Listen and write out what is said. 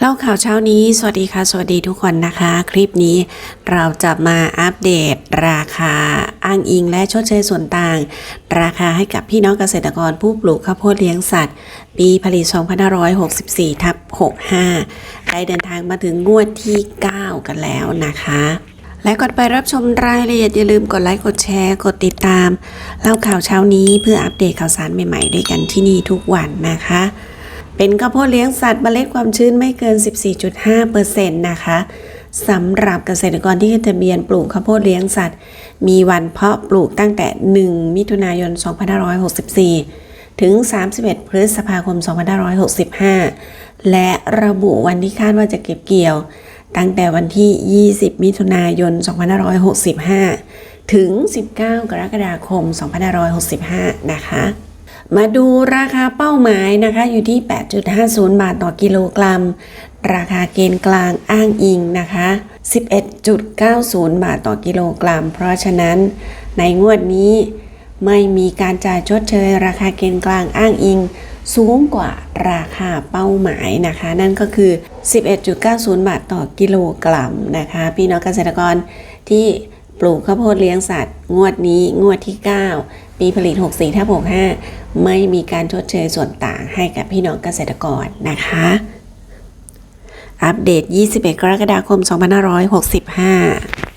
เล่าข่าวเช้านี้ สวัสดีค่ะ สวัสดีทุกคนนะคะ คลิปนี้เราจะมาอัปเดตราคาอ้างอิงและชดเชยส่วนต่าง ราคาให้กับพี่น้องเกษตรกรผู้ปลูกข้าวโพดเลี้ยงสัตว์ ปีผลิต 2564 ทับ 65 ได้เดินทางมาถึงงวดที่ 9 กันแล้วนะคะและก่อนไปรับชมรายละเอียดอย่าลืมกดไลค์กดแชร์กดติดตาม เล่าข่าวเช้านี้เพื่ออัปเดตข่าวสารใหม่ๆ ด้วยกันที่นี่ทุกวันนะคะ เป็นข้าวโพดเลี้ยงสัตว์เมล็ดความชื้นไม่เกิน 14.5%นะคะสำหรับเกษตรกรที่ขึ้นทะเบียนปลูกข้าวโพดเลี้ยงสัตว์ มีวันเพาะปลูกตั้งแต่ 1 มิถุนายน 2564 ถึง 31 พฤษภาคม 2565 และระบุวันที่คาดว่าจะเก็บเกี่ยว ตั้งแต่วันที่ 20 มิถุนายน 2565 ถึง 19 กรกฎาคม 2565 นะคะ มาดูราคาเป้าหมายนะคะอยู่ที่ 8.50 บาทต่อกิโลกรัม ราคาเกณฑ์กลางอ้างอิงนะคะ 11.90 บาทต่อกิโลกรัม เพราะฉะนั้นในงวดนี้ไม่มีการจ่ายชดเชย ราคาเกณฑ์กลางอ้างอิง สูงกว่าราคาเป้าหมายนะคะ นั่นก็คือ 11.90 บาทต่อกิโลกรัมนะคะ พี่น้องเกษตรกรที่ ปลูกข้าวโพดเลี้ยงสัตว์ งวดนี้งวดที่ 9 ปีผลิต 64ทับ65 ไม่มีการชดเชยส่วนต่างให้กับพี่น้องเกษตรกรนะคะ อัปเดต 21 กรกฎาคม 2565